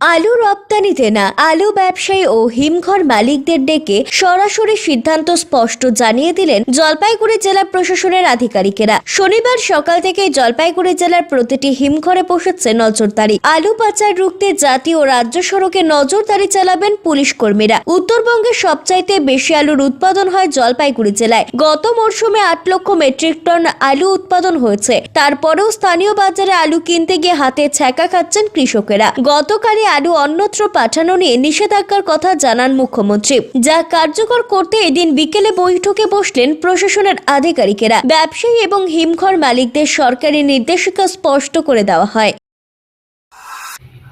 আলু রপ্তানিতে না আলু ব্যবসায়ী ও হিমঘর মালিকদের ডেকে সরাসরি সিদ্ধান্ত স্পষ্ট জানিয়ে দিলেন জলপাইগুড়ি জেলা প্রশাসনের আধিকারিকেরা। শনিবার সকাল থেকে জলপাইগুড়ি জেলার প্রতিটি হিমঘরে বসেছে নজরদারি। আলু পাচার রুখতে জাতীয় ও রাজ্য সড়কে নজরদারি চালাবেন পুলিশ কর্মীরা। উত্তরবঙ্গে সবচাইতে বেশি আলুর উৎপাদন হয় জলপাইগুড়ি জেলায়। গত মরশুমে আট লক্ষ মেট্রিক টন আলু উৎপাদন হয়েছে। তারপরেও স্থানীয় বাজারে আলু কিনতে গিয়ে হাতে ছ্যাঁকা খাচ্ছেন কৃষকেরা। গতকালই আলু অন্যত্র পাঠানো নিয়ে নিষেধাজ্ঞার কথা জানান মুখ্যমন্ত্রী। যা কার্যকর করতে এদিন বিকেলে বৈঠকে বসলেন প্রশাসনের আধিকারিকেরা। ব্যবসায়ী এবং হিমঘর মালিকদের সরকারি নির্দেশিকা স্পষ্ট করে দেওয়া হয়।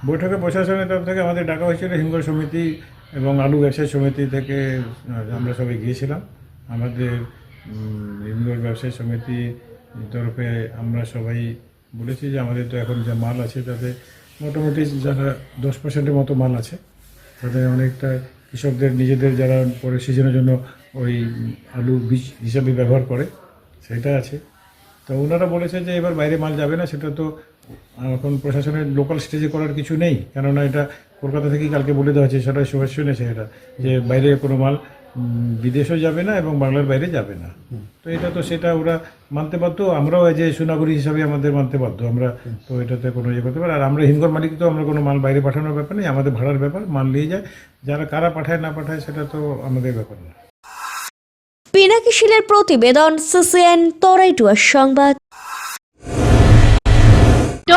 বৈঠকে প্রশাসনের তরফ থেকে আমাদের ডাকা হয়েছিল হিমঘর সমিতি এবং আলু ব্যবসায়ী সমিতি থেকে আমরা সবাই গিয়েছিলাম। আমাদের হিমঘর ব্যবসায়ী সমিতি তরফে আমরা সবাই বলেছি যে আমাদের তো এখন যে মাল আছে তাতে মোটামুটি যারা দশ পার্সেন্টের মতো মাল আছে, তাদের অনেকটা কৃষকদের, নিজেদের যারা পরে সিজনের জন্য ওই আলু বীজ হিসাবে ব্যবহার করে, সেটা আছে। তো ওনারা বলেছে যে এবার বাইরে মাল যাবে না, সেটা তো এখন প্রশাসনের লোকাল স্টেজে করার কিছু নেই। কেননা এটা কলকাতা থেকেই কালকে বলে দেওয়া হয়েছে সেটা সবাই শুনেছে এটা যে বাইরে কোনো মাল বিদেশেও যাবে না এবং বাংলার বাইরে যাবে না। তো এটা তো সেটা ওরা মানতে বাধ্য, আমরাও যে সুনাগরী হিসাবে আমাদের মানতে বাধ্য। আমরা তো এটাতে কোনো ইয়ে করতে পারি আর আমরা হিমঘর মালিক তো, আমরা কোনো মাল বাইরে পাঠানোর ব্যাপার নেই, আমাদের ভাড়ার ব্যাপার মাল নিয়ে যায়। যারা কারা পাঠায়, না পাঠায়, সেটা তো আমাদের ব্যাপার না। পিনাকি শিলের প্রতিবেদন, সিসিএন তরাইটুয়ার সংবাদ।